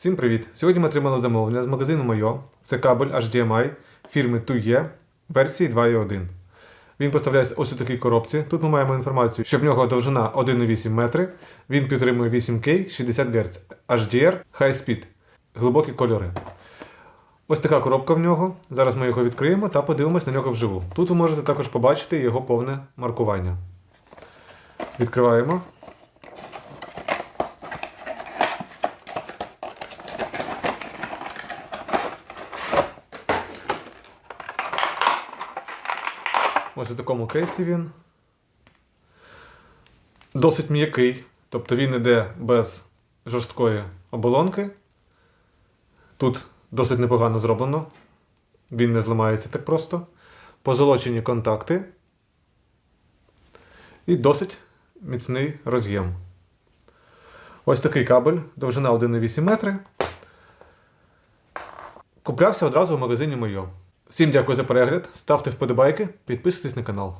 Всім привіт! Сьогодні ми отримали замовлення з магазину Мойо. Це кабель HDMI фірми 2E версії 2.1. Він поставляється ось у такій коробці. Тут ми маємо інформацію, що в нього довжина 1,8 метри, він підтримує 8K 60 Гц, HDR High Speed, глибокі кольори. Ось така коробка в нього. Зараз ми його відкриємо та подивимось на нього вживу. Тут ви можете також побачити його повне маркування. Відкриваємо. Ось у такому кейсі він. Досить м'який, тобто він іде без жорсткої оболонки. Тут досить непогано зроблено. Він не зламається так просто. Позолочені контакти. І досить міцний роз'єм. Ось такий кабель, довжина 1,8 метри. Куплявся одразу в магазині Мойо. Всім дякую за перегляд, ставте вподобайки, підписуйтесь на канал.